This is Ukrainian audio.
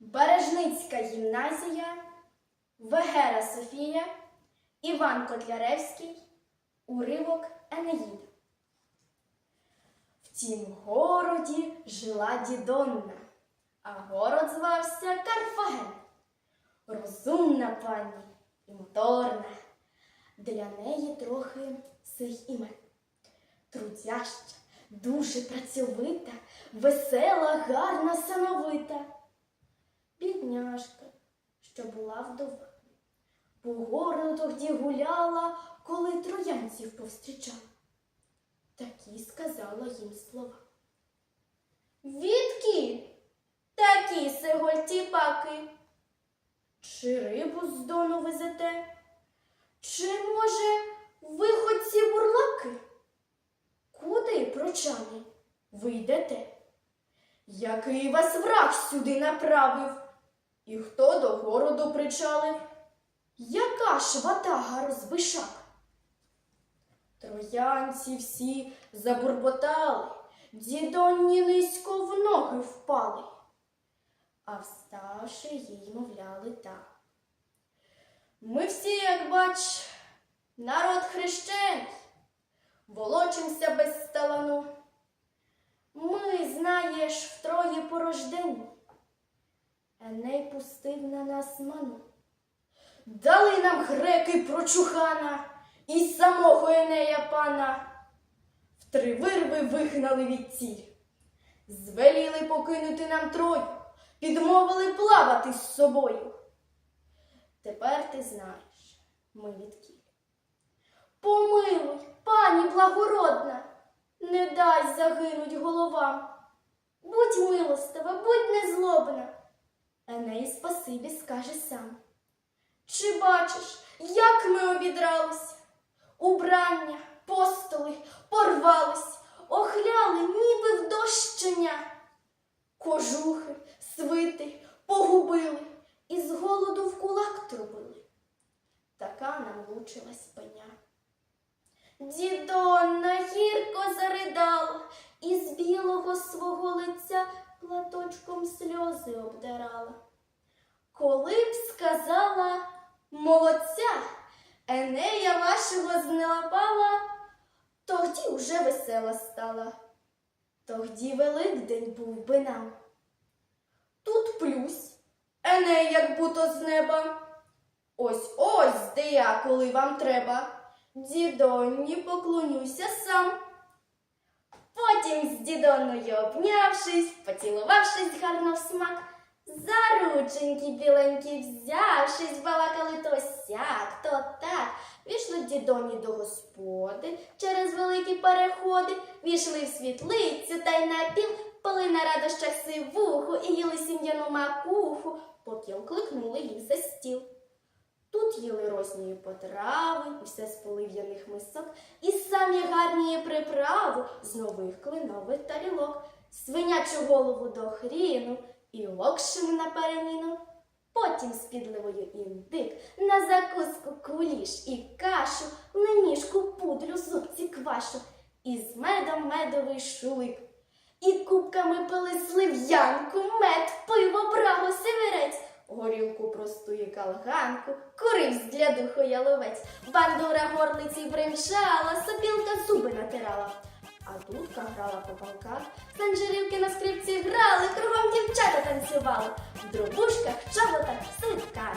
Бережницька гімназія, Вегера Софія, Іван Котляревський, уривок Енеїд. В тім городі жила дідонна, а город звався Карфаген. Розумна пані і моторна, для неї трохи сих імен. Трудяща, дуже працьовита, весела, гарна, самовита. Бідняшка, що була вдова. По городу тоді гуляла, коли троянців повстрічала. Такі сказала їм слова. Відки такі сигольтіпаки? Чи рибу з дону везете? Чи, може, виходці бурлаки? Куди, прочани, ви йдете? Який вас враг сюди направив? І хто до городу причалив? Яка ж ватага розбишак? Троянці всі забурботали, дідонні низько в ноги впали, а вставши їй мовляли так. Ми всі, як бач, народ хрещений, волочимся без сталану. Ми, знаєш, втроє порождені. Еней пустив на нас ману. Дали нам греки прочухана і самого Енея пана. В три вирви вигнали від ціль. Звеліли покинути нам трою, підмовили плавати з собою. Тепер ти знаєш, ми від кіль. Помилуй, пані благородна, не дай загинуть головам. Будь милостива, будь незлобна. Еней спасибі скаже сам. Чи бачиш, як ми обідрались? Убрання, постоли порвались, охляли, ніби в дощення. Кожухи, свити погубили і з голоду в кулак трубили. Така нам лучилась пеня. Дідонна гірко заридала і з білого свого лиця платочком сльози обдирала. Коли б сказала молодця, Енея вашого знелапала, тоді уже весела стала. Тоді Великдень був би нам. Тут плюсь, Еней, як буто з неба. Ось ось де я, коли вам треба. Дідонні поклонюся сам. Потім з дідонною обнявшись, поцілувавшись гарно в смак, за рученьки біленькі взявшись, балакали то сяк, то так. Війшли дідоні до господи через великі переходи, війшли в світлицю та й на піл, пили на радощах сивуху і їли сім'яну макуху, поки окликнули їх за стіл. Тут їли розні потрави, і все з полив'яних мисок, і самі гарні приправи з нових кленових тарілок, свинячу голову до хріну і локшину на переміну. Потім з підливою індик, на закуску куліш і кашу, лемішку, пудрю, зубці квашу, і з медом медовий шулик. І кубками пили слив'янку, мед, пиво, брагу, северець, горілку просту і калганку, курив для духу яловець, бандура горлиці бримшала, сопілка зуби натирала. А дудка грала по балках, санжирівки на скрипці грали, кругом дівчата танцювали, в дробушках, чоботах, свитках.